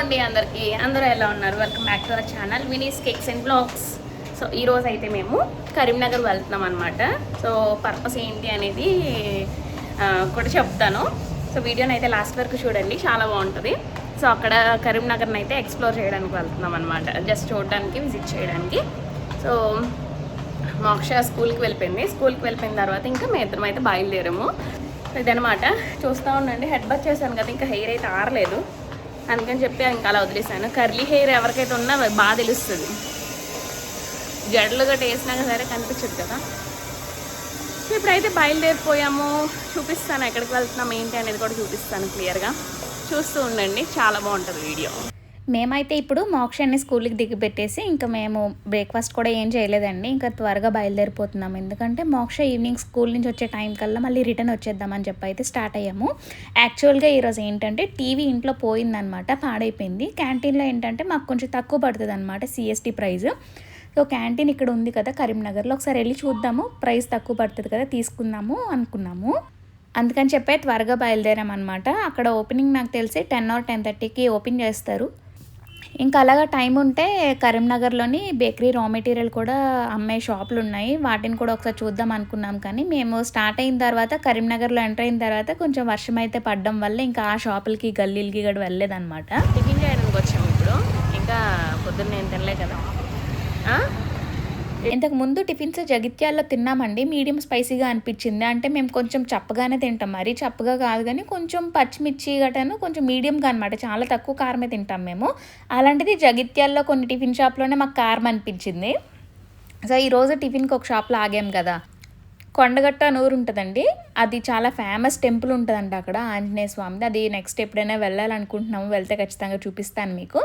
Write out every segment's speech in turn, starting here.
అండి అందరికి. అందరూ ఎలా ఉన్నారు? Welcome back to our channel Vini's cakes and blogs so ఈరోజు అయితే మేము కరీంనగర్ వెళ్తున్నాం అనమాట సో పర్పస్ ఏంటి అనేది కూడా చెప్తాను. సో వీడియోని అయితే లాస్ట్ వరకు చూడండి చాలా బాగుంటుంది. సో అక్కడ కరీంనగర్ని అయితే ఎక్స్ప్లోర్ చేయడానికి వెళ్తున్నాం అనమాట జస్ట్ చూడడానికి విజిట్ చేయడానికి. సో మోక్ష స్కూల్కి వెళ్ళిపోయింది. స్కూల్కి వెళ్ళిపోయిన తర్వాత ఇంకా మేము ఇద్దరం అయితే బయలుదేరాము. ఇదనమాట చూస్తూ ఉండండి హెడ్ బస్ చేశాను కదా ఇంకా హెయిర్ అయితే ఆరలేదు. అందుకని చెప్పి ఇంకా అలా వదిలేసాను కర్లీ హెయిర్ ఎవరికైతే ఉన్నా బాగా తెలుస్తుంది. జడలు గట్ట వేసినాక సరే కనిపించదు కదా. సో ఇప్పుడైతే బయలుదేరిపోయాము. చూపిస్తాను ఎక్కడికి వెళ్తున్నాం ఏంటి అనేది కూడా చూపిస్తాను క్లియర్గా. చూస్తూ ఉండండి. చాలా బాగుంటుంది వీడియో. మేమైతే ఇప్పుడు మోక్షాన్ని స్కూల్కి దిగిపెట్టేసి ఇంకా మేము బ్రేక్ఫాస్ట్ కూడా ఏం చేయలేదండి. ఇంకా త్వరగా బయలుదేరిపోతున్నాం. ఎందుకంటే మోక్ష ఈవినింగ్ స్కూల్ నుంచి వచ్చే టైం కల్లా మళ్ళీ రిటర్న్ వచ్చేద్దామని చెప్పి అయితే స్టార్ట్ అయ్యాము. యాక్చువల్గా ఈరోజు ఏంటంటే టీవీ ఇంట్లో పోయిందనమాట పాడైపోయింది. క్యాంటీన్లో ఏంటంటే మాకు కొంచెం తక్కువ పడుతుంది అనమాట సిఎస్టీ ప్రైజ్. సో క్యాంటీన్ ఇక్కడ ఉంది కదా కరీంనగర్లో ఒకసారి వెళ్ళి చూద్దాము. ప్రైస్ తక్కువ పడుతుంది కదా తీసుకుందాము అనుకున్నాము. అందుకని చెప్పే త్వరగా బయలుదేరామన్నమాట. అక్కడ ఓపెనింగ్ నాకు తెలిసి టెన్ ఆర్ టెన్ థర్టీకి ఓపెన్ చేస్తారు. ఇంకా అలాగా టైం ఉంటే కరీంనగర్లోని బేకరీ రా మెటీరియల్ కూడా అమ్మే షాపులు ఉన్నాయి. వాటిని కూడా ఒకసారి చూద్దాం అనుకున్నాం కానీ మేము స్టార్ట్ అయిన తర్వాత కరీంనగర్లో ఎంటర్ అయిన తర్వాత కొంచెం వర్షం అయితే పడడం వల్ల ఇంకా ఆ షాపులకి గల్లీలకి కూడా వెళ్ళలేదన్నమాట. టిఫిన్ చేయడానికి వచ్చాము ఇప్పుడు. ఇంకా పొద్దున్న నేను తినలే కదా. ఇంతకుముందు ఇంతకు ముందు టిఫిన్స్ జగిత్యాల్లో తిన్నామండి. మీడియం స్పైసీగా అనిపించింది. అంటే మేము కొంచెం చప్పగానే తింటాం. మరి చప్పగా కాదు కానీ కొంచెం పచ్చిమిర్చి గటను కొంచెం మీడియంగా అనమాట చాలా తక్కువ కారమే తింటాం మేము. అలాంటిది జగిత్యాల్లో కొన్ని టిఫిన్ షాప్లోనే మాకు కారం అనిపించింది. సో ఈరోజు టిఫిన్కి ఒక షాప్లో ఆగాం కదా. కొండగట్ట నూరు ఉంటుందండి. అది చాలా ఫేమస్ టెంపుల్ ఉంటుందంట అక్కడ ఆంజనేయ స్వామిది. అది నెక్స్ట్ ఎప్పుడైనా వెళ్ళాలనుకుంటున్నాము వెళ్తే ఖచ్చితంగా చూపిస్తాను మీకు.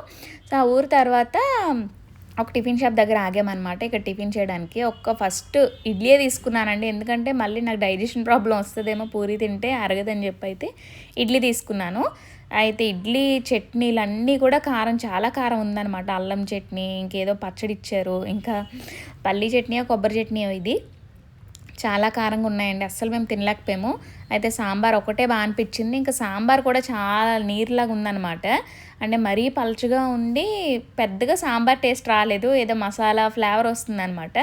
సో ఆ ఊరు తర్వాత ఒక టిఫిన్ షాప్ దగ్గర ఆగామన్నమాట. ఇక్కడ టిఫిన్ చేయడానికి ఒక్క ఫస్ట్ ఇడ్లీ తీసుకున్నానండి. ఎందుకంటే మళ్ళీ నాకు డైజెషన్ ప్రాబ్లం వస్తుందేమో పూరి తింటే అరగదని చెప్పి అయితే ఇడ్లీ తీసుకున్నాను. అయితే ఇడ్లీ చట్నీలన్నీ కూడా కారం చాలా కారం ఉందన్నమాట. అల్లం చట్నీ ఇంకేదో పచ్చడి ఇచ్చారు. ఇంకా పల్లీ చట్నీ కొబ్బరి చట్నీ ఇది. చాలా కారంగా ఉన్నాయండి. అస్సలు మేము తినలేకపోయాము. అయితే సాంబార్ ఒకటే బాగా అనిపించింది. ఇంకా సాంబార్ కూడా చాలా నీరులాగా ఉందన్నమాట. అంటే మరీ పలుచగా ఉండి పెద్దగా సాంబార్ టేస్ట్ రాలేదు. ఏదో మసాలా ఫ్లేవర్ వస్తుందన్నమాట.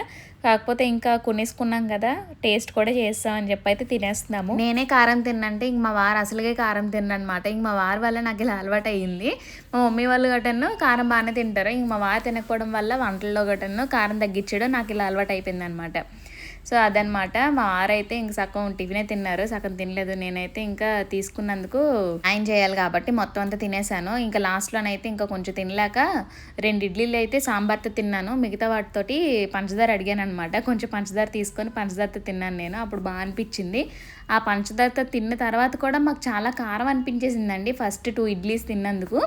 కాకపోతే ఇంకా కొనేసుకున్నాం కదా టేస్ట్ కూడా చేస్తామని చెప్పి అయితే తినేస్తున్నాము. నేనే కారం తిన్నంటే ఇంక మా వారు అసలుగే కారం తిన్నమాట ఇంక మా వారి వల్ల నాకు ఇలా అలవాటు అయ్యింది మా మమ్మీ వాళ్ళు గటను కారం బాగానే తింటారు. ఇంక మా వారు తినకపోవడం వల్ల వంటల్లో గటను కారం తగ్గించడం నాకు ఇలా అలవాటు అయిపోయింది అనమాట సో అదనమాట. మా వారైతే ఇంక సగం టిఫినే తిన్నారు. సగం తినలేదు. నేనైతే ఇంకా తీసుకున్నందుకు ఆయన చేయాలి కాబట్టి మొత్తం అంతా తినేసాను. ఇంకా లాస్ట్లోనైతే ఇంకా కొంచెం తినలేక రెండు ఇడ్లీలు అయితే సాంబార్తో తిన్నాను. మిగతా వాటితోటి పంచదార అడిగాను అనమాట కొంచెం పంచదార తీసుకొని పంచదారతో తిన్నాను నేను. అప్పుడు బాగా అనిపించింది. ఆ పంచదారతో తిన్న తర్వాత కూడా మాకు చాలా కారం అనిపించేసిందండి ఫస్ట్ టూ ఇడ్లీస్ తిన్నందుకు.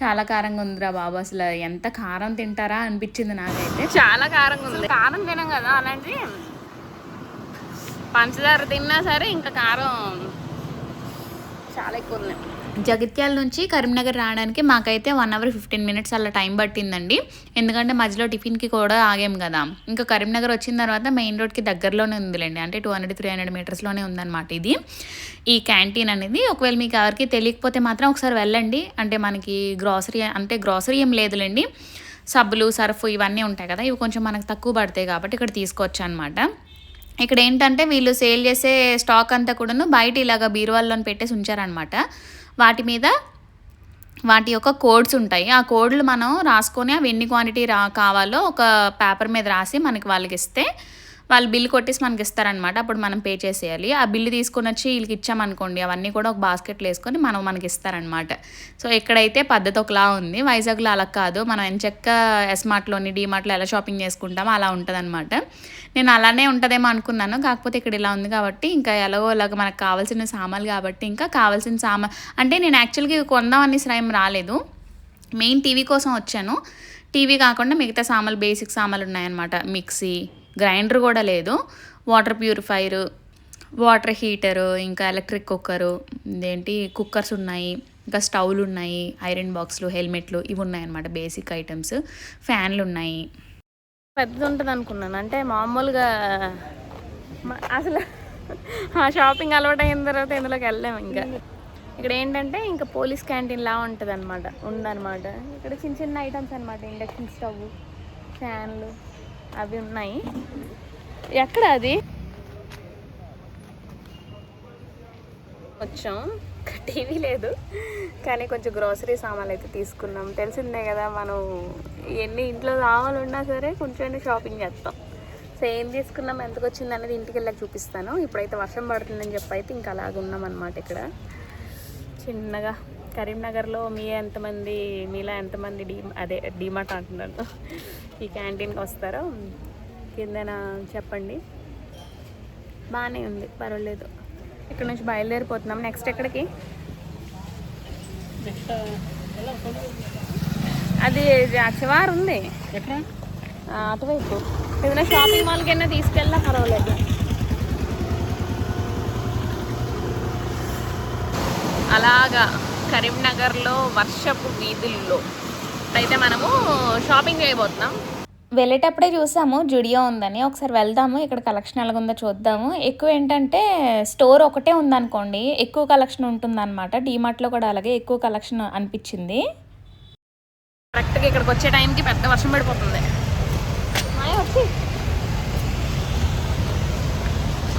చాలా కారంగా ఉందిరా బాబు. అసలు ఎంత కారం తింటారా అనిపించింది నాకైతే. చాలా కారంగా ఉంది. కారం తినం కదా అలాంటి పంచదార తిన్నా సరే ఇంకా కారం చాలా ఎక్కువ ఉంది జగిత్యాల నుంచి కరీంనగర్ రావడానికి మాకైతే వన్ అవర్ ఫిఫ్టీన్ మినిట్స్ అలా టైం పట్టిందండి. ఎందుకంటే మధ్యలో టిఫిన్కి కూడా ఆగాం కదా. ఇంకా కరీంనగర్ వచ్చిన తర్వాత మెయిన్ రోడ్కి దగ్గరలోనే ఉందిలేండి. అంటే టూ హండ్రెడ్ త్రీ హండ్రెడ్ మీటర్స్లోనే ఉందన్నమాట ఇది. ఈ క్యాంటీన్ అనేది ఒకవేళ మీకు ఎవరికి తెలియకపోతే మాత్రం ఒకసారి వెళ్ళండి. అంటే మనకి గ్రాసరీ అంటే గ్రాసరీ ఏం లేదులేండి. సబ్బులు సర్ఫ్ ఇవన్నీ ఉంటాయి కదా. ఇవి కొంచెం మనకు తక్కువ పడతాయి కాబట్టి ఇక్కడ తీసుకోవచ్చు అనమాట ఇక్కడ ఏంటంటే వీళ్ళు సేల్ చేసే స్టాక్ అంతా కూడాను బయట ఇలాగ బీరువాల్లో పెట్టేసి ఉంచారనమాట వాటి మీద వాటి యొక్క కోడ్స్ ఉంటాయి. ఆ కోడ్లు మనం రాసుకొని అవి ఎన్ని క్వాంటిటీ రా కావాలో ఒక పేపర్ మీద రాసి మనకి వాళ్ళకి ఇస్తే వాళ్ళు బిల్ కొట్టేసి మనకి ఇస్తారనమాట అప్పుడు మనం పే చేసేయాలి. ఆ బిల్లు తీసుకొని వచ్చి వీళ్ళకి ఇచ్చామనుకోండి అవన్నీ కూడా ఒక బాస్కెట్లో వేసుకొని మనం మనకి ఇస్తారనమాట సో ఇక్కడైతే పద్ధతి ఒకలా ఉంది. వైజాగ్లో అలా కాదు. మనం ఎంచక్క ఎస్మార్ట్లోని డీమార్ట్లో ఎలా షాపింగ్ చేసుకుంటామో అలా ఉంటుందన్నమాట. నేను అలానే ఉంటుందేమో అనుకున్నాను. కాకపోతే ఇక్కడ ఇలా ఉంది కాబట్టి ఇంకా ఎలాగో ఇలాగ మనకు కావాల్సిన సామాన్లు కాబట్టి ఇంకా కావాల్సిన సామాన్ అంటే నేను యాక్చువల్గా ఇవి కొందామని శ్రయం రాలేదు. మెయిన్ టీవీ కోసం వచ్చాను. టీవీ కాకుండా మిగతా సామాన్లు బేసిక్ సామాన్లు ఉన్నాయన్నమాట. మిక్సీ గ్రైండర్ కూడా లేదు. వాటర్ ప్యూరిఫైరు వాటర్ హీటరు ఇంకా ఎలక్ట్రిక్ కుక్కరు ఇదేంటి కుక్కర్స్ ఉన్నాయి ఇంకా స్టవ్లు ఉన్నాయి ఐరన్ బాక్స్లు హెల్మెట్లు ఇవి ఉన్నాయన్నమాట బేసిక్ ఐటమ్స్. ఫ్యాన్లు ఉన్నాయి. పెద్దది ఉంటుంది అనుకున్నాను అంటే మామూలుగా అసలు ఆ షాపింగ్ అలవాటు అయిన తర్వాత ఇందులోకి వెళ్ళాము ఇంకా. ఇక్కడ ఏంటంటే ఇంకా పోలీస్ క్యాంటీన్ లా ఉంటుంది అనమాట ఉందన్నమాట. ఇక్కడ చిన్న చిన్న ఐటమ్స్ అనమాట ఇండక్షన్ స్టవ్ ఫ్యాన్లు. అవి ఉన్నాయి. ఎక్కడ అది? వచ్చాం టీవీ లేదు. కానీ కొంచెం గ్రోసరీ సామాన్లు అయితే తీసుకున్నాం. తెలిసిందే కదా మనం ఎన్ని ఇంట్లో సామాన్లు ఉన్నా సరే కొంచెం షాపింగ్ చేస్తాం. సో ఏం తీసుకున్నాం ఎంతకు వచ్చింది అనేది ఇంటికి వెళ్ళాక చూపిస్తాను. ఇప్పుడైతే వర్షం పడుతుందని చెప్పి అయితే ఇంకా అలాగ ఉన్నాం అనమాట ఇక్కడ. చిన్నగా కరీంనగర్లో మీ ఎంతమంది మీలా ఎంతమంది డీ అదే డీమార్ట్ అంటున్నాను. ఈ క్యాంటీన్కి వస్తారో కిందన చెప్పండి. బాగానే ఉంది పర్వాలేదు. ఇక్కడ నుంచి బయలుదేరిపోతున్నాం. నెక్స్ట్ ఎక్కడికి అది చివారు ఉంది. అటువైపు. ఏదైనా షాపింగ్ మాల్కి అయినా తీసుకెళ్ళినా పర్వాలేదు. అలాగా కరీంనగర్లో వర్షపు వీధుల్లో. అయితే మనము షాపింగ్ చేయబోతున్నాం. వెళ్ళేటప్పుడే చూసాము జుడియో ఉందని. ఒకసారి వెళ్దాము ఇక్కడ కలెక్షన్ ఎలాగుందో చూద్దాము. ఎక్కువ ఏంటంటే స్టోర్ ఒకటే ఉందనుకోండి ఎక్కువ కలెక్షన్ ఉంటుందన్నమాట. డీమార్ట్లో కూడా అలాగే ఎక్కువ కలెక్షన్ అనిపించింది. కరెక్ట్గా ఇక్కడికి వచ్చే టైంకి పెద్ద వర్షం పడిపోతుంది.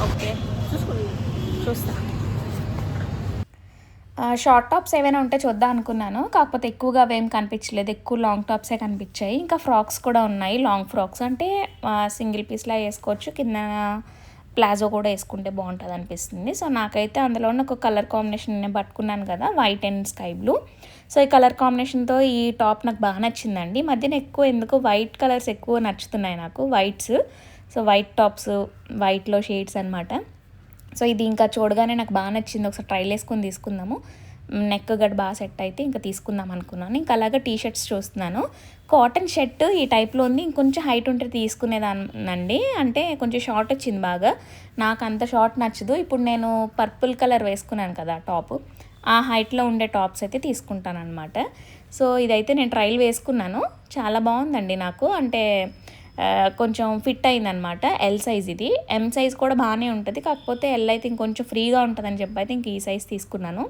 ఓకే చూసుకోండి చూస్తా. షార్ట్ టాప్స్ ఏవైనా ఉంటే చూద్దాం అనుకున్నాను. కాకపోతే ఎక్కువగా అవేం కనిపించలేదు. ఎక్కువ లాంగ్ టాప్సే కనిపించాయి. ఇంకా ఫ్రాక్స్ కూడా ఉన్నాయి. లాంగ్ ఫ్రాక్స్ అంటే సింగిల్ పీస్లా వేసుకోవచ్చు. కింద ప్లాజో కూడా వేసుకుంటే బాగుంటుంది అనిపిస్తుంది. సో నాకైతే అందులో ఉన్న ఒక కలర్ కాంబినేషన్ నేను పట్టుకున్నాను కదా white and sky blue so ఈ కలర్ కాంబినేషన్తో ఈ టాప్ నాకు బాగా నచ్చిందండి. ఈ మధ్యన ఎక్కువ ఎందుకు వైట్ కలర్స్ ఎక్కువ నచ్చుతున్నాయి నాకు వైట్స్ సో వైట్ టాప్స్ వైట్లో షేడ్స్ అన్నమాట. సో ఇది ఇంకా చూడగానే నాకు బాగా నచ్చింది. ఒకసారి ట్రైల్ వేసుకొని తీసుకుందాము. నెక్ గడ్ బాగా సెట్ అయితే ఇంకా తీసుకుందాం అనుకున్నాను. ఇంకా అలాగే టీ షర్ట్స్ చూస్తున్నాను. కాటన్ షర్ట్ ఈ టైప్లో ఉంది. ఇంకొంచెం హైట్ ఉంటే తీసుకునేదానండి అంటే కొంచెం షార్ట్ వచ్చింది బాగా. నాకు అంత షార్ట్ నచ్చదు. ఇప్పుడు నేను పర్పుల్ కలర్ వేసుకున్నాను కదా టాప్. ఆ హైట్లో ఉండే టాప్స్ అయితే తీసుకుంటాను అనమాట సో ఇదైతే నేను ట్రైల్ వేసుకున్నాను. చాలా బాగుందండి నాకు. అంటే కొంచెం ఫిట్ అయిందనమాట ఎల్ సైజ్ ఇది. ఎం సైజ్ కూడా బాగానే ఉంటుంది కాకపోతే ఎల్ అయితే ఇంకొంచెం ఫ్రీగా ఉంటుందని చెప్పి అయితే ఇంక ఈ సైజ్ తీసుకున్నాను.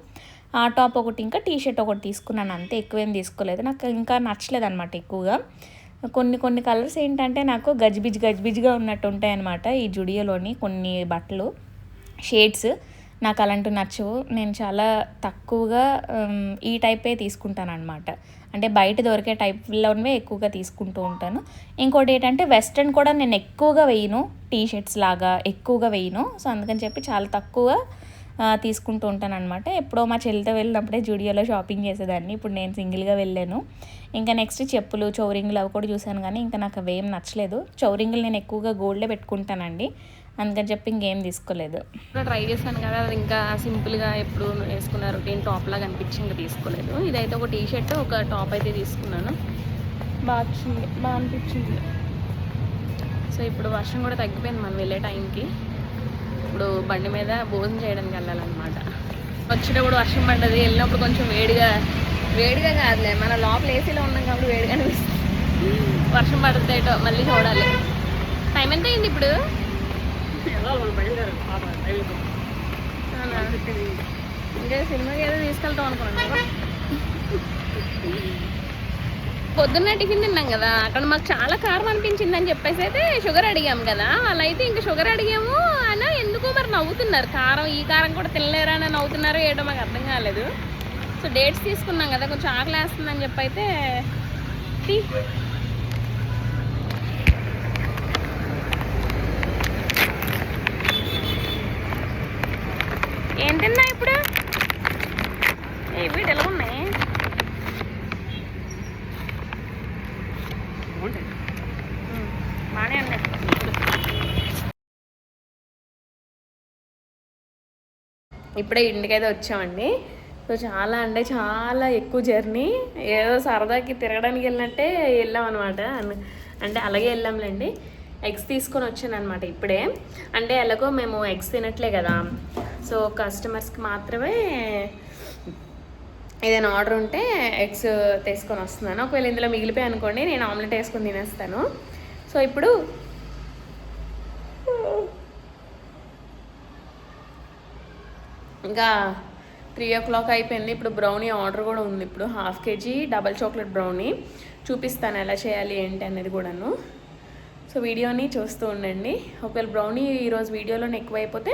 ఆ టాప్ ఒకటి ఇంకా టీ షర్ట్ ఒకటి తీసుకున్నాను అంతే. ఎక్కువేం తీసుకోలేదు. నాకు ఇంకా నచ్చలేదు అనమాట ఎక్కువగా. కొన్ని కొన్ని కలర్స్ ఏంటంటే నాకు గజిబిజ్ గజిబిజ్గా ఉన్నట్టు ఉంటాయన్నమాట ఈ జుడియోలోని కొన్ని బట్టలు షేడ్స్ నాకు అలాంటివి నచ్చవు. నేను చాలా తక్కువగా ఈ టైపే తీసుకుంటాను అనమాట అంటే బయట దొరికే టైప్లోనే ఎక్కువగా తీసుకుంటూ ఉంటాను. ఇంకోటి ఏంటంటే వెస్ట్రన్ కూడా నేను ఎక్కువగా వేయను. టీ షర్ట్స్ లాగా ఎక్కువగా వేయను. సో అందుకని చెప్పి చాలా తక్కువ తీసుకుంటూ ఉంటాను అనమాట ఎప్పుడో మా చెల్లితో వెళ్ళినప్పుడే జూడియోలో షాపింగ్ చేసేదాన్ని. ఇప్పుడు నేను సింగిల్గా వెళ్ళాను. ఇంకా నెక్స్ట్ చెప్పులు చౌరింగులు అవి కూడా చూశాను కానీ ఇంకా నాకు అవేం నచ్చలేదు. చౌరింగులు నేను ఎక్కువగా గోల్డే పెట్టుకుంటానండి. అందుకని చెప్పి ఇంకేం తీసుకోలేదు. ట్రై చేశాను కదా అది ఇంకా సింపుల్గా ఎప్పుడు వేసుకున్న రొటీన్ టాప్ లాగా అనిపించి ఇంకా తీసుకోలేదు. ఇదైతే ఒక టీ షర్ట్ ఒక టాప్ అయితే తీసుకున్నాను. బాగా వచ్చింది బాగా అనిపించింది. సో ఇప్పుడు వర్షం కూడా తగ్గిపోయింది మనం వెళ్ళే టైంకి. ఇప్పుడు బండి మీద భోజనం చేయడానికి వెళ్ళాలన్నమాట. వచ్చేటప్పుడు వర్షం పడ్డది వెళ్ళినప్పుడు కొంచెం వేడిగా వేడిగా కాదులే మన లోపల ఏసీలో ఉన్నాం కాబట్టి వేడిగా అనిపిస్తుంది. వర్షం పడుతుందేటో మళ్ళీ చూడాలి. టైం ఎంత అయింది ఇప్పుడు? ఇంకా సినిమాకి ఏదో తీసుకెళ్తాం అనుకున్నాను పొద్దున్న టిఫిన్ తిన్నాం కదా. అక్కడ మాకు చాలా కారం అనిపించింది అని చెప్పేసి అయితే షుగర్ అడిగాం కదా. అలా అయితే ఇంకా షుగర్ అడిగాము అలా ఎందుకో మరి నవ్వుతున్నారు. కారం ఈ కారం కూడా తినలేరా అని నవ్వుతున్నారో ఏటో మాకు అర్థం కాలేదు. సో డేట్స్ తీసుకున్నాం కదా. కొంచెం ఆకలి వేస్తుందని చెప్పి అయితే తీ. ఏం తిన్నా ఇప్పుడు ఏ వీటి ఎలా ఉన్నాయి బాగానే ఉన్నాయి ఇప్పుడే ఇంటికైతే వచ్చామండి. సో చాలా అంటే చాలా ఎక్కువ జర్నీ. ఏదో సరదాకి తిరగడానికి వెళ్ళినట్టే వెళ్ళాం అనమాట అంటే అలాగే వెళ్ళాంలేండి. ఎగ్స్ తీసుకొని వచ్చాను అనమాట ఇప్పుడే. అంటే ఎలాగో మేము ఎగ్స్ తినట్లే కదా. సో కస్టమర్స్కి మాత్రమే ఏదైనా ఆర్డర్ ఉంటే ఎగ్స్ తీసుకొని వస్తున్నాను. ఒకవేళ ఇందులో మిగిలిపోయి అనుకోండి నేను ఆమ్లెట్ వేసుకొని తినేస్తాను. సో ఇప్పుడు ఇంకా త్రీ ఓ క్లాక్ అయిపోయింది. ఇప్పుడు బ్రౌనీ ఆర్డర్ కూడా ఉంది. ఇప్పుడు half KG double chocolate brownie చూపిస్తాను ఎలా చేయాలి ఏంటి అనేది కూడాను. సో వీడియోని చూస్తూ ఉండండి. ఒకవేళ బ్రౌనీ ఈరోజు వీడియోలో ఎక్కువైపోతే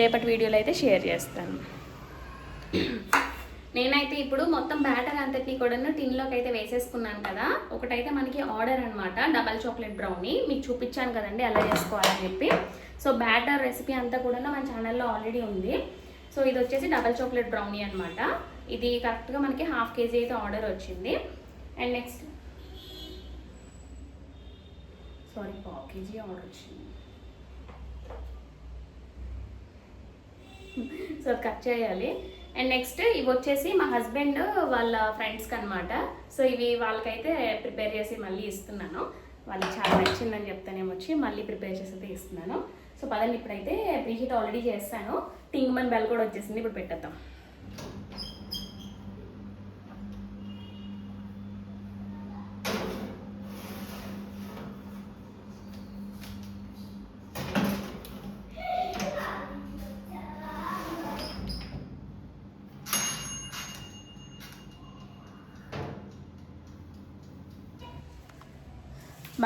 రేపటి వీడియోలో అయితే షేర్ చేస్తాను. నేనైతే ఇప్పుడు మొత్తం బ్యాటర్ అంతటినీ కూడా టిన్లోకి అయితే వేసేసుకున్నాను కదా. ఒకటైతే మనకి ఆర్డర్ అనమాట డబల్ చాక్లెట్ బ్రౌనీ. మీకు చూపించాను కదండి ఎలా చేసుకోవాలని చెప్పి. సో బ్యాటర్ రెసిపీ అంతా కూడా మన ఛానల్లో ఆల్రెడీ ఉంది. సో ఇది వచ్చేసి డబల్ చాక్లెట్ బ్రౌనీ అనమాట ఇది కరెక్ట్గా మనకి హాఫ్ కేజీ అయితే ఆర్డర్ వచ్చింది. And next. సారీ పావు కేజీ ఆర్డర్ వచ్చింది. సో కట్ చేయాలి. అండ్ నెక్స్ట్ ఇవి వచ్చేసి మా హస్బెండ్ వాళ్ళ ఫ్రెండ్స్కి అనమాట సో ఇవి వాళ్ళకైతే ప్రిపేర్ చేసి మళ్ళీ ఇస్తున్నాను. వాళ్ళకి చాలా నచ్చిందని చెప్తానేమో వచ్చి మళ్ళీ ప్రిపేర్ చేసి అయితే ఇస్తున్నాను. సో పదండి ఇప్పుడైతే ప్రీహీట్ ఆల్రెడీ చేస్తాను. టింగ్మన్ బెల్ కూడా వచ్చేసింది ఇప్పుడు పెట్టేద్దాం.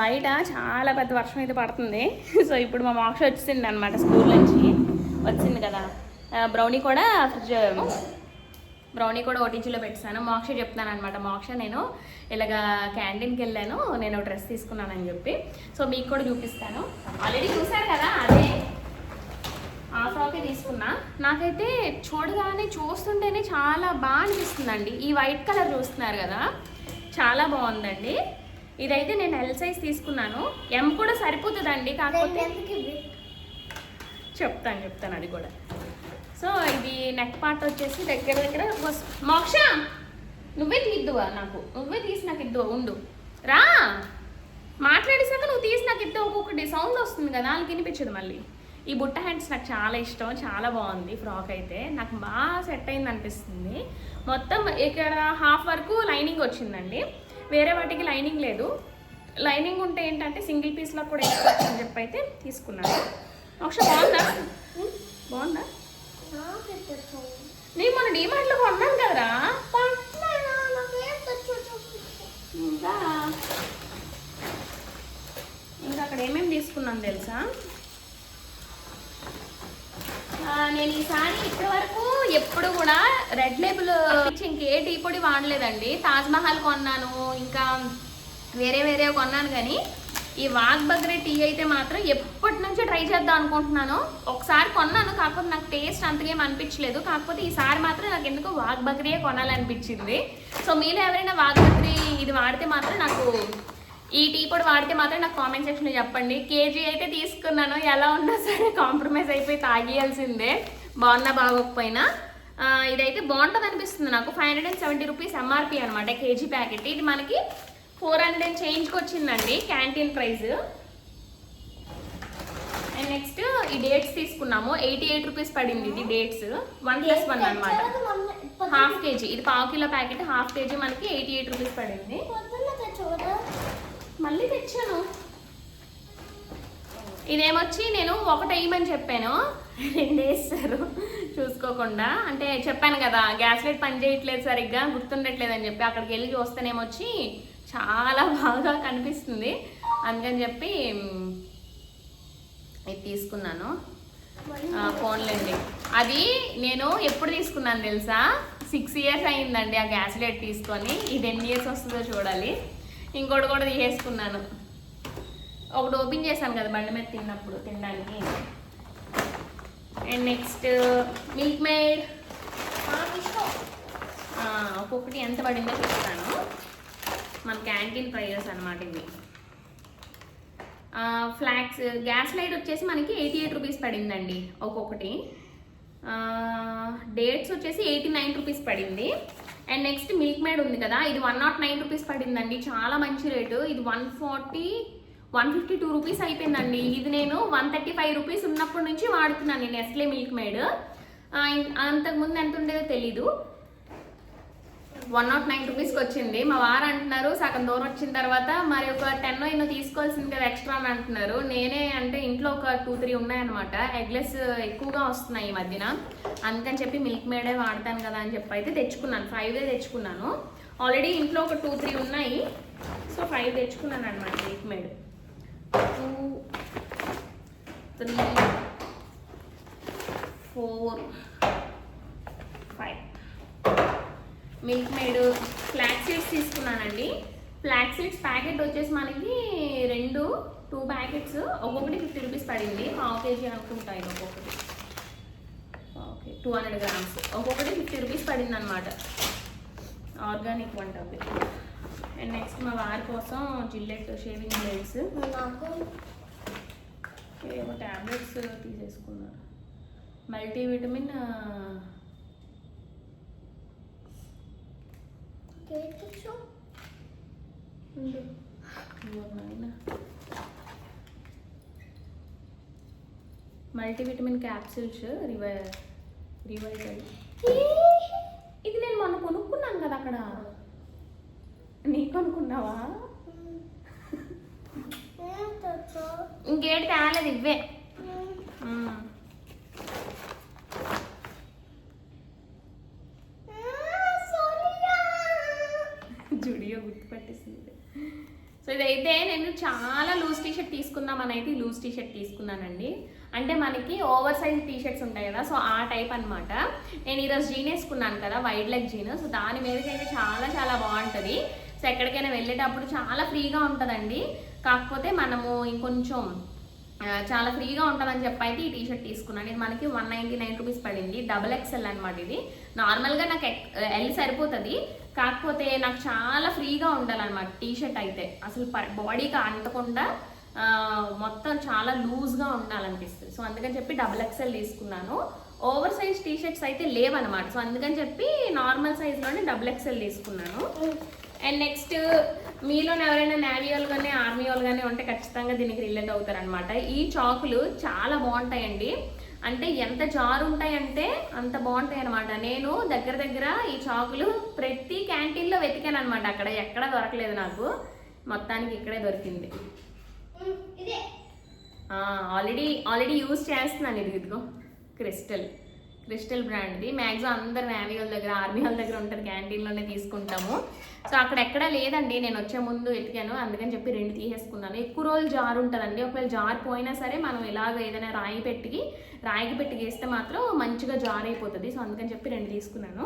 బయట చాలా పెద్ద వర్షం అయితే పడుతుంది. సో ఇప్పుడు మా మోక్ష వచ్చింది అనమాట స్కూల్ నుంచి. వచ్చింది కదా. బ్రౌనీ కూడా ఫ్రిడ్జ్ బ్రౌనీ కూడా ఓటీజీలో పెట్టాను. మోక్ష చెప్తాను అనమాట మోక్ష నేను ఇలాగా క్యాంటీన్కి వెళ్ళాను. నేను డ్రెస్ తీసుకున్నానని చెప్పి. సో మీకు కూడా చూపిస్తాను. ఆల్రెడీ చూసారు కదా అదే ఆ ఫ్రాకే తీసుకున్నా. నాకైతే చూడగానే చూస్తుంటేనే చాలా బాగా అనిపిస్తుందండి. ఈ వైట్ కలర్ చూస్తున్నారు కదా. చాలా బాగుందండి. ఇదైతే నేను ఎల్ సైజ్ తీసుకున్నాను. ఎం కూడా సరిపోతుందండి కాకపోతే చెప్తాను చెప్తాను అది కూడా. సో ఇది నెక్ పార్ట్ వచ్చేసి దగ్గర దగ్గర మోక్ష! నువ్వే తీద్దువా నాకు? నువ్వే తీసి నాకు ఇద్దువా? ఉండు. రా! మాట్లాడేసాక నువ్వు తీసి నాకు ఇద్దు ఒక్కొక్కటి సౌండ్ వస్తుంది కదా వాళ్ళకి వినిపించదు మళ్ళీ. ఈ బుట్ట హ్యాండ్స్ నాకు చాలా ఇష్టం చాలా బాగుంది ఫ్రాక్ అయితే. నాకు బాగా సెట్ అయింది అనిపిస్తుంది. మొత్తం ఇక్కడ హాఫ్ వరకు లైనింగ్ వచ్చిందండి. వేరే వాటికి లైనింగ్ లేదు. లైనింగ్ ఉంటే ఏంటంటే సింగిల్ పీస్లో కూడా వేసుకోవచ్చు అని చెప్పి అయితే తీసుకున్నాను. ఒకసారి బాగుందా? బాగుందా? నేను మొన్న డిమార్ట్లో కొన్నాను కదరా. ఇంకా? ఇంకా అక్కడ ఏమేమి తీసుకున్నాను తెలుసా? నేను ఈసారి ఇప్పటి వరకు ఎప్పుడు కూడా రెడ్ లేబుల్ ఇంకే టీ పొడి వాడలేదండి. తాజ్ మహల్ కొన్నాను ఇంకా వేరే వేరే కొన్నాను కానీ ఈ వాగ్ బగ్రే టీ అయితే మాత్రం ఎప్పటి నుంచో ట్రై చేద్దాం అనుకుంటున్నాను ఒకసారి కొన్నాను కాకపోతే నాకు టేస్ట్ అంతకేం అనిపించలేదు. కాకపోతే ఈసారి మాత్రం నాకు ఎందుకు వాగ్ బగ్రే కొనాలనిపించింది. సో మీలో ఎవరైనా వాగ్ బగ్రీ ఇది వాడితే మాత్రం నాకు ఈ టీ పొడి వాడితే మాత్రం నాకు కామెంట్ సెక్షన్లో చెప్పండి. కేజీ అయితే తీసుకున్నాను. ఎలా ఉన్నా సరే కాంప్రమైజ్ అయిపోయి తాగేయాల్సిందే. బాగున్నా బాగోకపోయినా. ఇదైతే బాగుంటుంది అనిపిస్తుంది నాకు five hundred and seventy rupees MRP అనమాట కేజీ ప్యాకెట్. ఇది మనకి ఫోర్ హండ్రెడ్ అండ్ చేంజ్కి వచ్చిందండి క్యాంటీన్ ప్రైస్ అండ్ నెక్స్ట్ ఈ డేట్స్ తీసుకున్నాము. ఎయిటీ ఎయిట్ రూపీస్ పడింది ఇది డేట్స్ వన్ ప్లస్ వన్ అనమాట హాఫ్ కేజీ. ఇది పావు కిలో ప్యాకెట్ హాఫ్ కేజీ మనకి ఎయిటీ ఎయిట్ రూపీస్ పడింది మళ్ళీ తెచ్చాను. ఇదేమొచ్చి నేను ఒకటి వేయమని చెప్పాను. రెండు వేస్తారు. చూసుకోకుండా. అంటే చెప్పాను కదా గ్యాస్ లైట్ పని చేయట్లేదు సరిగ్గా గుర్తుండట్లేదు అని చెప్పి అక్కడికి వెళ్ళి చూస్తేనేమొచ్చి చాలా బాగా కనిపిస్తుంది. అందుకని చెప్పి ఇది తీసుకున్నాను. ఫోన్లేండి. అది నేను ఎప్పుడు తీసుకున్నాను తెలుసా? సిక్స్ ఇయర్స్ అయిందండి ఆ గ్యాస్ లైట్ తీసుకొని. ఇది ఎన్ని ఇయర్స్ వస్తుందో చూడాలి. ఇంకోటి కూడా తీసేసుకున్నాను. ఒకటి ఓపెన్ చేశాను కదా బండి మీద తిన్నప్పుడు తినడానికి. అండ్ నెక్స్ట్ మిల్క్ మేడ్ ఒక్కొక్కటి ఎంత పడిందో చెప్తాను. మన క్యాంటీన్ ప్రైజెస్ అనమాట ఇవి. ఫ్లాక్స్ గ్యాస్ లైట్ వచ్చేసి మనకి ఎయిటీ ఎయిట్ రూపీస్ పడిందండి ఒక్కొక్కటి. డేట్స్ వచ్చేసి ఎయిటీ నైన్ రూపీస్ పడింది. అండ్ నెక్స్ట్ మిల్క్ మేడ్ ఉంది కదా ఇది వన్ నాట్ నైన్ రూపీస్ పడిందండి. చాలా మంచి రేటు ఇది one forty one fifty two rupees అయిపోయిందండి. ఇది నేను వన్ థర్టీ ఫైవ్ రూపీస్ ఉన్నప్పటి నుంచి వాడుతున్నాను నేను ఎస్లే మిల్క్ మేడ్ అంతకుముందు ఎంత ఉండేదో తెలీదు. వన్ నాట్ నైన్ రూపీస్కి వచ్చింది. మా వారు అంటున్నారు సగం దూరం వచ్చిన తర్వాత మరి ఒక టెన్ ఎన్నో తీసుకోవాల్సింది కదా ఎక్స్ట్రా అని అంటున్నారు. నేనే అంటే ఇంట్లో ఒక టూ త్రీ ఉన్నాయన్నమాట. ఎగ్లెస్ ఎక్కువగా వస్తున్నాయి ఈ మధ్యన. అందుకని చెప్పి మిల్క్ మేడే వాడతాను కదా అని చెప్పి అయితే తెచ్చుకున్నాను. ఫైవ్ తెచ్చుకున్నాను. ఆల్రెడీ ఇంట్లో ఒక టూ త్రీ ఉన్నాయి. సో ఫైవ్ తెచ్చుకున్నాను అనమాట milkmaid. Two three four five milkmaid flax seeds తీసుకున్నానండి. ఫ్లాక్ సీడ్స్ ప్యాకెట్ వచ్చేసి మనకి రెండు టూ ప్యాకెట్స్ ఒక్కొక్కటి ఫిఫ్టీ రూపీస్ పడింది. పావు కేజీ అనుకుంటాయి ఒక్కొక్కటి. Okay two hundred grams. ఒక్కొక్కటి ఫిఫ్టీ రూపీస్ పడింది అనమాట ఆర్గానిక్ వంట అండ్ నెక్స్ట్ మా వారి కోసం జిల్లెట్ షేవింగ్ బ్లేడ్స్. ఏవో ట్యాబ్లెట్స్ తీసేసుకున్నారు మల్టీవిటమిన్ నాయనా. మల్టీవిటమిన్ క్యాప్సిల్స్ రివై రివైటల్ ఇది నేను మొన్న కొనుక్కున్నాను కదా అక్కడ. నీకు కొనుక్కున్నావా ఇంకేటి తేలేదు ఇవ్వే మ్మ్. జుడియో గుర్తుపట్టేసింది సో ఇదైతే నేను చాలా లూజ్ టీ షర్ట్ తీసుకుందామని అయితే లూజ్ టీషర్ట్ తీసుకున్నానండి. అంటే మనకి ఓవర్ సైజ్ టీ షర్ట్స్ ఉంటాయి కదా సో ఆ టైప్ అన్నమాట. నేను ఈరోజు జీన్ వేసుకున్నాను కదా వైడ్ లెగ్ జీన్ సో దాని మీదకి అయితే చాలా చాలా బాగుంటుంది. సో ఎక్కడికైనా వెళ్ళేటప్పుడు చాలా ఫ్రీగా ఉంటుందండి. కాకపోతే మనము ఇంకొంచెం చాలా ఫ్రీగా ఉంటుందని చెప్పి అయితే ఈ టీషర్ట్ తీసుకున్నాను. ఇది మనకి వన్ నైంటీ నైన్ రూపీస్ పడింది డబల్ ఎక్స్ఎల్ అనమాట ఇది. నార్మల్గా నాకు ఎల్ సరిపోతుంది. కాకపోతే నాకు చాలా ఫ్రీగా ఉండాలన్నమాట టీ షర్ట్ అయితే. అసలు బాడీకి అంటకుండా మొత్తం చాలా లూజ్గా ఉండాలనిపిస్తుంది. సో అందుకని చెప్పి డబుల్ ఎక్స్ఎల్ తీసుకున్నాను. ఓవర్ సైజ్ టీ షర్ట్స్ అయితే లేవన్నమాట. సో అందుకని చెప్పి నార్మల్ సైజ్లోనే డబుల్ ఎక్స్ఎల్ తీసుకున్నాను. అండ్ నెక్స్ట్ మీలో ఎవరైనా నేవీ వాళ్ళు కానీ ఆర్మీ వాళ్ళు కానీ ఉంటే ఖచ్చితంగా దీనికి రిలేట్ అవుతారనమాట ఈ చాకులు చాలా బాగుంటాయండి. అంటే ఎంత జారు ఉంటాయంటే అంత బాగుంటాయి అనమాట నేను దగ్గర దగ్గర ఈ చాకులు ప్రతి క్యాంటీన్లో వెతికాను అనమాట అక్కడ ఎక్కడ దొరకలేదు నాకు. మొత్తానికి ఇక్కడే దొరికింది. ఆల్రెడీ ఆల్రెడీ యూజ్ చేస్తున్నాను ఇది ఇదిగో. క్రిస్టల్. క్రిస్టల్ బ్రాండ్ది. మ్యాక్సిమం అందరు నేవీ వాళ్ళ దగ్గర ఆర్మీ వాళ్ళ దగ్గర ఉంటారు క్యాంటీన్లోనే తీసుకుంటాము. సో అక్కడ ఎక్కడ లేదండి. నేను వచ్చే ముందు ఎతికాను. అందుకని చెప్పి రెండు తీసేసుకున్నాను. ఎక్కువ రోజులు జారు ఉంటుందండి. ఒకవేళ జారు పోయినా సరే మనం ఎలాగ ఏదైనా రాయి పెట్టి రాయికి పెట్టి గీస్తే మాత్రం మంచిగా జార్ అయిపోతుంది సో అందుకని చెప్పి రెండు తీసుకున్నాను.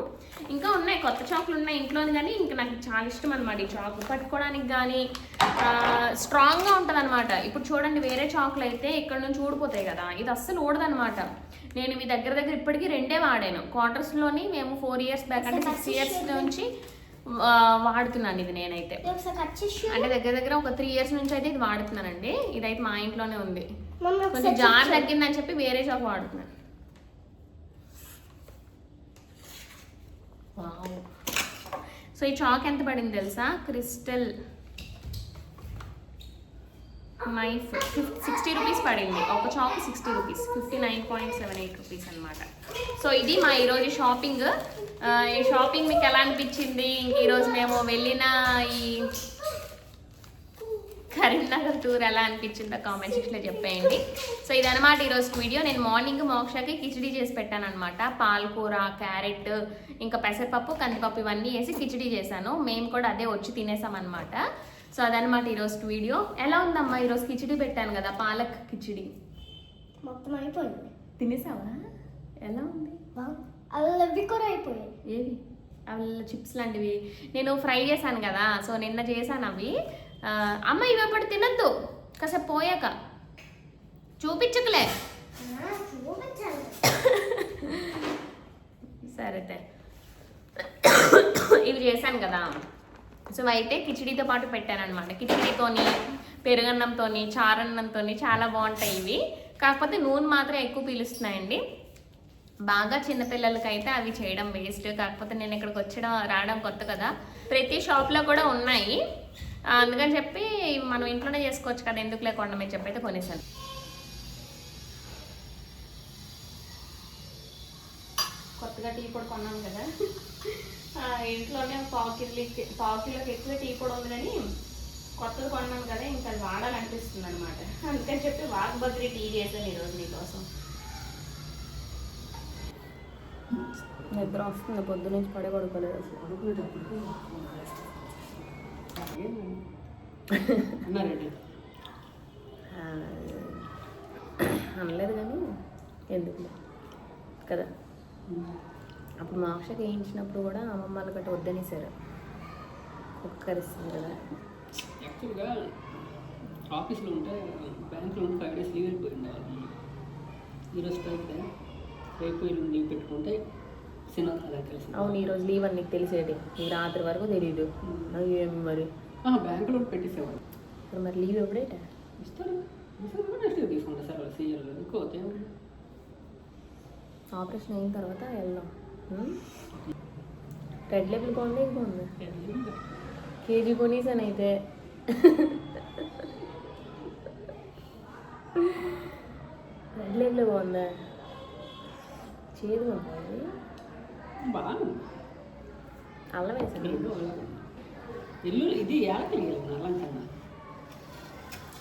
ఇంకా ఉన్నాయి. కొత్త చాకులు ఉన్నాయి ఇంట్లోని కానీ ఇంకా నాకు చాలా ఇష్టం అనమాట ఈ చాకు. పట్టుకోవడానికి కానీ స్ట్రాంగ్గా ఉంటుంది అనమాట ఇప్పుడు చూడండి వేరే చాకులు అయితే ఇక్కడ నుంచి ఊడిపోతాయి కదా. ఇది అస్సలు ఊడదనమాట నేను మీ దగ్గర దగ్గర ఇప్పటికీ రెండే వాడాను. క్వార్టర్స్లోని మేము ఫోర్ ఇయర్స్ బ్యాక్ అంటే సిక్స్ ఇయర్స్ నుంచి వాడుతున్నాను ఇది నేనైతే. అంటే దగ్గర దగ్గర ఒక త్రీ ఇయర్స్ నుంచి అయితే ఇది వాడుతున్నానండి. ఇదైతే మా ఇంట్లోనే ఉంది. కొంచెం జార్ తగ్గిందని చెప్పి వేరే షాప్ వాడుతున్నాను. సో ఈ చాక్ ఎంత పడింది తెలుసా? క్రిస్టల్ నైఫ్ సిక్స్టీ రూపీస్ పడింది. ఒక chalk sixty rupees fifty nine point seven eight rupees అనమాట సో ఇది మా ఈరోజు షాపింగ్. ఈ షాపింగ్ మీకు ఎలా అనిపించింది? ఇంక ఈరోజు మేము వెళ్ళిన ఈ కరీంనగర్ టూర్ ఎలా అనిపించిందో కామెంట్ సెక్షన్లో చెప్పేయండి. సో ఇదనమాట ఈరోజు వీడియో. నేను మార్నింగ్ మోక్షకి కిచిడి చేసి పెట్టాను అనమాట పాలకూర క్యారెట్ ఇంకా పెసరపప్పు కందిపప్పు ఇవన్నీ వేసి కిచిడి చేశాను. మేము కూడా అదే వచ్చి తినేసాం అనమాట సో అదనమాట ఈరోజు వీడియో. ఎలా ఉందమ్మా? ఈరోజు కిచిడి పెట్టాను కదా పాలక్ కిచిడి. మొత్తం అయిపోయింది. తినేసావా? ఎలా ఉంది? అలా అవి కూడా అయిపోయాయి ఏవి అవి చిప్స్ లాంటివి. నేను ఫ్రై చేశాను కదా సో నిన్న చేశాను అవి. అమ్మ ఇవి ఎప్పుడు తినద్దు కాసేపు పోయాక. చూపించకలే. సరే. ఇవి చేశాను కదా. సో అయితే కిచిడితో పాటు పెట్టాను అనమాట కిచిడితోని పెరుగన్నంతోని చారన్నంతోని చాలా బాగుంటాయి ఇవి. కాకపోతే నూనె మాత్రం ఎక్కువ పీలుస్తున్నాయండి. బాగా చిన్నపిల్లలకి అయితే అవి చేయడం వేస్ట్. కాకపోతే నేను ఇక్కడికి వచ్చడం రావడం కొత్త కదా. ప్రతి షాప్లో కూడా ఉన్నాయి. అందుకని చెప్పి మనం ఇంట్లోనే చేసుకోవచ్చు కదా ఎందుకు లేకుండా చెప్పి అయితే కొనేసాను. కొత్తగా టీ పొడి కొన్నాం కదా. ఇంట్లోనే పావు కిలో పావు కిలోకి ఎక్కువ టీ కూడా ఉంది కానీ కొత్తది కొన్నాను కదా ఇంకా అది వాడాలనిపిస్తుంది అనమాట అందుకని చెప్పి వాగ్బద్రి టీ చేశాను ఈరోజు నీకోసం నిద్ర వస్తుంది పొద్దు నుంచి పడే పడుకోలేదు. అనలేదు కానీ ఎందుకు కదా? అప్పుడు మోక్షకి వేయించినప్పుడు కూడా అమ్మమ్మ వాళ్ళు గట్ట వద్దనేసారు. ఒక్కరిస్తుంది కదా. యాక్చువల్గా ఆఫీస్లో ఉంటే బ్యాంక్లో ఉంటే ఫైవ్ డేస్ లీవ్ వెళ్ళిపోయింది ఈరోజు అయితే రేపు లీవ్ పెట్టుకుంటే అవును ఈరోజు లీవ్ అని నీకు తెలిసేది. ఈ రాత్రి వరకు తెలియదు ఏం మరి? బ్యాంకులో పెట్టేసేవాడు ఇప్పుడు మరి లీవ్ ఎప్పుడేట ఇస్తాడు నెక్స్ట్ తీసుకుంటా సార్ ఎక్కువ అవుతాయి ఆపరేషన్ అయిన తర్వాత వెళ్దాం. రెడ్ లెవెల్ కొండ ఇంకా ఉంది కేజీ కొనేసాను అయితే రెడ్ లెవెల్ బాగుందా చేదు ఉంటుంది బాగుంది అల్లం వేసాను ఇది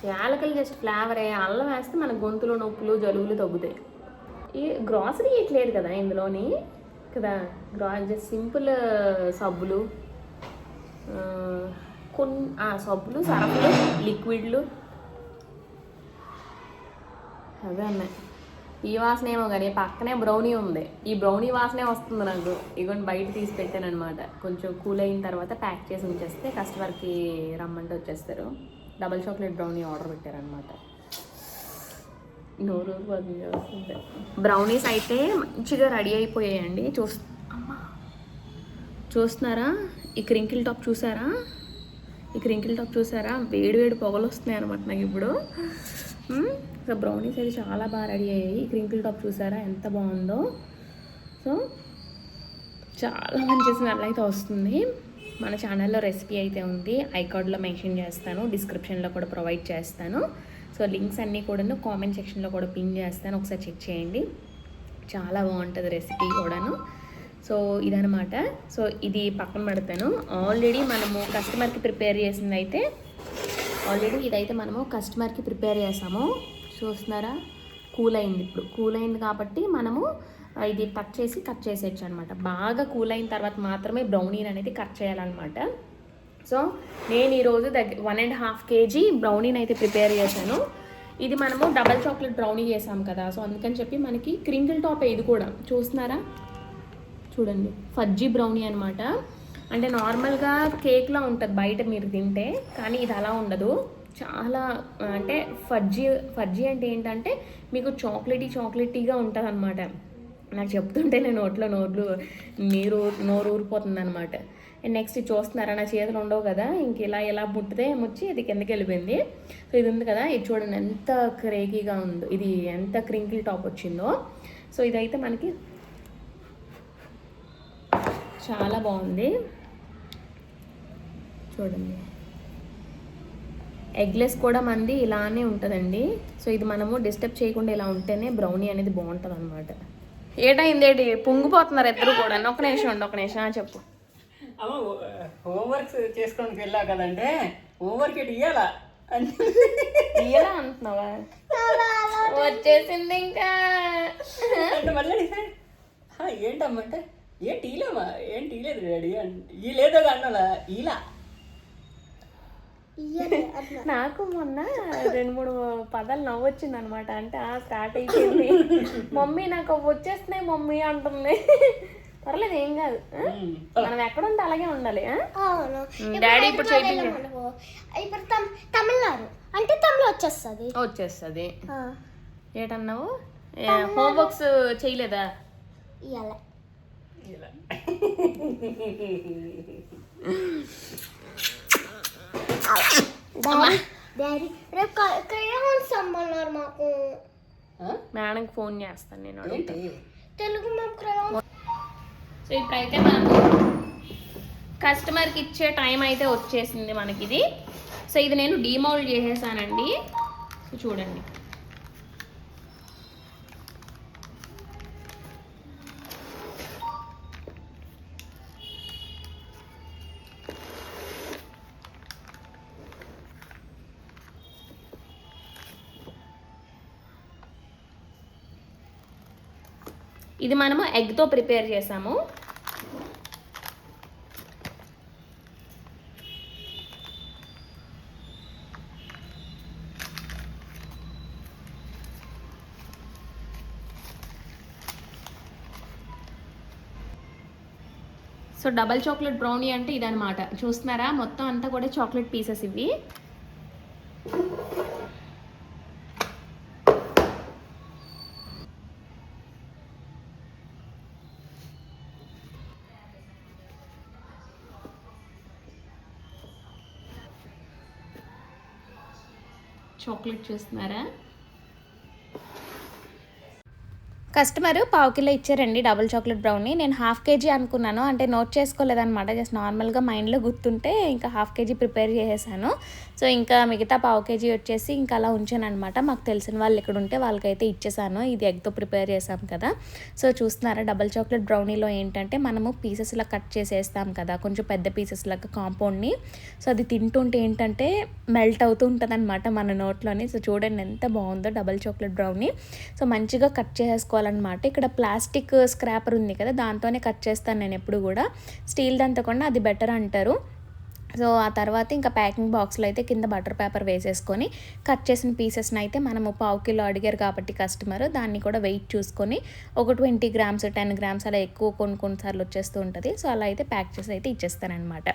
యాలకలు జస్ట్ ఫ్లేవరే అల్లం వేస్తే మన గొంతులో నొప్పులు జలుబులు తగ్గుతాయి ఈ గ్రాసరీ ఇట్లేదు కదా ఇందులోని కదా గ్రా సింపుల్ సబ్బులు. కొన్ని సబ్బులు సరఫులు లిక్విడ్లు. అదే ఉన్నాయి. ఈ వాసన ఏమో కానీ పక్కనే బ్రౌనీ ఉంది. ఈ బ్రౌనీ వాసనే వస్తుంది నాకు. ఇగోని బయట తీసి పెట్టాను అనమాట కొంచెం కూల్ అయిన తర్వాత ప్యాక్ చేసి ఉంచేస్తే కస్టమర్కి రమ్మంటే వచ్చేస్తారు. డబల్ చాక్లెట్ బ్రౌనీ ఆర్డర్ పెట్టారనమాట నోరు ఊరిపోతుంది బ్రౌనీస్ అయితే మంచిగా రెడీ అయిపోయాయండి. చూస్ చూస్తున్నారా? ఈ క్రింకిల్ టాప్ చూసారా? ఈ క్రింకిల్ టాప్ చూసారా? వేడి వేడి పొగలు వస్తున్నాయి అనమాట నాకు ఇప్పుడు. సో బ్రౌనీస్ అయితే చాలా బాగా రెడీ అయ్యాయి. ఈ క్రింకిల్ టాప్ చూసారా? ఎంత బాగుందో. సో చాలా మంచి స్మెల్ అయితే వస్తుంది. మన ఛానల్లో రెసిపీ అయితే ఉంది. ఐకార్డ్లో మెన్షన్ చేస్తాను. డిస్క్రిప్షన్లో కూడా ప్రొవైడ్ చేస్తాను. సో లింక్స్ అన్నీ కూడాను కామెంట్ సెక్షన్లో కూడా పిన్ చేస్తాను. ఒకసారి చెక్ చేయండి. చాలా బాగుంటుంది రెసిపీ కూడాను. సో ఇదనమాట సో ఇది పక్కన పెడతాను. ఆల్రెడీ మనము కస్టమర్కి ప్రిపేర్ చేసింది అయితే ఆల్రెడీ ఇదైతే మనము కస్టమర్కి ప్రిపేర్ చేసాము. చూస్తున్నారా? కూల్ అయింది ఇప్పుడు. కూల్ అయింది కాబట్టి మనము ఇది కట్ చేసి కట్ చేసేయచ్చు అనమాట బాగా కూల్ అయిన తర్వాత మాత్రమే బ్రౌనీని అనేది కట్ చేయాలన్నమాట. సో నేను ఈరోజు దగ్గర వన్ అండ్ హాఫ్ కేజీ బ్రౌనీని అయితే ప్రిపేర్ చేశాను. ఇది మనము డబల్ చాక్లెట్ బ్రౌనీ చేసాం కదా సో అందుకని చెప్పి మనకి క్రింగిల్ టాప్ ఇది కూడా చూస్తున్నారా? చూడండి ఫజ్జీ బ్రౌనీ అనమాట అంటే నార్మల్గా కేక్లా ఉంటుంది బయట మీరు తింటే కానీ ఇది అలా ఉండదు. చాలా అంటే ఫజ్జీ ఫజ్జీ అంటే ఏంటంటే మీకు చాక్లెటీ చాక్లెటీగా ఉంటుంది అనమాట నాకు చెప్తుంటే నేను నోట్లో నోట్లు నీరు నోరు ఊరిపోతుంది అనమాట నెక్స్ట్ చూస్తున్నారా? నా చేతులు ఉండవు కదా. ఇంక ఇలా ఇలా ముట్టితే ముచ్చి ఇది కిందకి వెళ్ళిపోయింది. సో ఇది ఉంది కదా. ఇది చూడండి ఎంత క్రేకీగా ఉందో. ఇది ఎంత క్రింకిల్ టాప్ వచ్చిందో. సో ఇదైతే మనకి చాలా బాగుంది. చూడండి. ఎగ్లెస్ కూడా మంది ఇలానే ఉంటుందండి. సో ఇది మనము డిస్టర్బ్ చేయకుండా ఇలా ఉంటేనే బ్రౌనీ అనేది బాగుంటుంది అనమాట ఏటైంది ఏంటి? పొంగిపోతున్నారు ఇద్దరు కూడా ఒక నిమిషం ఉండి ఒక నిమిషం. చెప్పు. అమ్మ హోంవర్క్స్ చేసుకోవడానికి వెళ్ళా కదంటే హోంవర్క్ ఇటు ఇయ్యాలా? అని. ఇలా అంటున్నావా? వచ్చేసింది ఇంకా. అంటే మళ్ళీ అడిగితే, "హా, ఏంటమ్మా అంటే ఏంటి ఈలేమా ఏంటి ఈలేదు డాడీ అంటే ఈ లేదో అన్నలా ఈలా ఇయ్యలే? నాకు మొన్న రెండు మూడు పదాలు నవ్వు వచ్చింది అనమాట అంటే ఆ స్టార్ట్ అయిపోయింది. మమ్మీ నాకు వచ్చేస్తున్నాయి మమ్మీ అంటుంది. పర్లేదు ఏం కాదు. మనం ఎక్కడ ఉంటే అలాగే ఉండాలి ఆ? అవును. డాడీ ఇప్పుడు ఇప్పుడు తమ్ తమిళనాడు. అంటే తమిళ వచ్చేస్తుంది. వచ్చేస్తుంది. ఏటన్నావు? హోంవర్క్స్ చేయలేదా? ఇలా డాడీ రేపు క్రేయాన్స్ అమ్మన్నారు మాకు? మేడంకి ఫోన్ చేస్తాను నేను తెలుగు సో ఇప్పుడైతే మనం కస్టమర్కి ఇచ్చే టైం అయితే వచ్చేసింది మనకి ఇది సో ఇది నేను డీమౌల్డ్ చేసేసానండి. చూడండి. ఇది మనము ఎగ్తో ప్రిపేర్ చేసాము. సో డబల్ చాక్లెట్ బ్రౌనీ అంటే ఇదనమాట చూస్తున్నారా? మొత్తం అంతా కూడా చాక్లెట్ పీసెస్ ఇవి. చాక్లెట్ చూస్తున్నారా? కస్టమర్ పావు కిలో ఇచ్చారండి డబుల్ చాక్లెట్ బ్రౌనీ. నేను హాఫ్ కేజీ అనుకున్నాను. అంటే నోట్ చేసుకోలేదనమాట జస్ట్ నార్మల్గా మైండ్లో గుర్తుంటే ఇంకా హాఫ్ కేజీ ప్రిపేర్ చేసేసాను. సో ఇంకా మిగతా పావు కేజీ వచ్చేసి ఇంకా అలా ఉంచాను అనమాట మాకు తెలిసిన వాళ్ళు ఇక్కడ ఉంటే వాళ్ళకైతే ఇచ్చేసాను. ఇది ఎగ్తో ప్రిపేర్ చేసాం కదా. సో చూస్తున్నారా డబుల్ చాక్లెట్ బ్రౌనీలో ఏంటంటే మనము పీసెస్లా కట్ చేసేస్తాం కదా. కొంచెం పెద్ద పీసెస్ లాగా కాంపౌండ్ని. సో అది తింటుంటే ఏంటంటే మెల్ట్ అవుతూ ఉంటుంది అనమాట మన నోట్లోని. సో చూడండి ఎంత బాగుందో డబల్ చాక్లెట్ బ్రౌనీ. సో మంచిగా కట్ చేసుకోవాలన్నమాట ఇక్కడ ప్లాస్టిక్ స్క్రాపర్ ఉంది కదా దాంతోనే కట్ చేస్తాను నేను ఎప్పుడు కూడా. స్టీల్ దాంతో కూడా అది బెటర్ అంటారు. సో ఆ తర్వాత ఇంకా ప్యాకింగ్ బాక్స్లో అయితే కింద బటర్ పేపర్ వేసేసుకొని కట్ చేసిన పీసెస్ని అయితే మనము పావు కిలో అడిగారు కాబట్టి కస్టమర్ దాన్ని కూడా వెయిట్ చూసుకొని ఒక ట్వంటీ గ్రామ్స్ టెన్ గ్రామ్స్ అలా ఎక్కువ కొన్ని కొన్నిసార్లు వచ్చేస్తూ ఉంటుంది. సో అలా అయితే ప్యాక్ చేసి అయితే ఇచ్చేస్తానమాట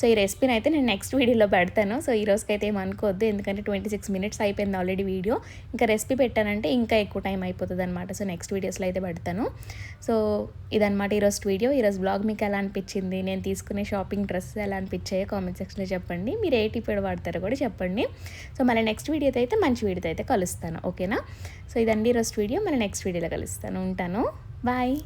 సో ఈ రెసిపీని అయితే నేను నెక్స్ట్ వీడియోలో పెడతాను. సో ఈ రోజుకైతే ఏమనుకోవద్దు ఎందుకంటే ట్వంటీ సిక్స్ మినిట్స్ అయిపోయింది ఆల్రెడీ వీడియో. ఇంకా రెసిపీ పెట్టానంటే ఇంకా ఎక్కువ టైం అయిపోతుంది అనమాట సో నెక్స్ట్ వీడియోస్లో అయితే పెడతాను. సో ఇదనమాట ఈరోజు వీడియో. ఈరోజు బ్లాగ్ మీకు ఎలా అనిపించింది? నేను తీసుకునే షాపింగ్ డ్రెస్ ఎలా అనిపించాయో కామెంట్ సెక్షన్లో చెప్పండి. మీరు ఏ టిప్ వాడతారో కూడా చెప్పండి. సో మళ్ళీ నెక్స్ట్ వీడియోతో అయితే మంచి వీడియోతో అయితే కలుస్తాను. ఓకేనా? సో ఇదండి ఈరోజు వీడియో. మళ్ళీ నెక్స్ట్ వీడియోలో కలుస్తాను. ఉంటాను. బాయ్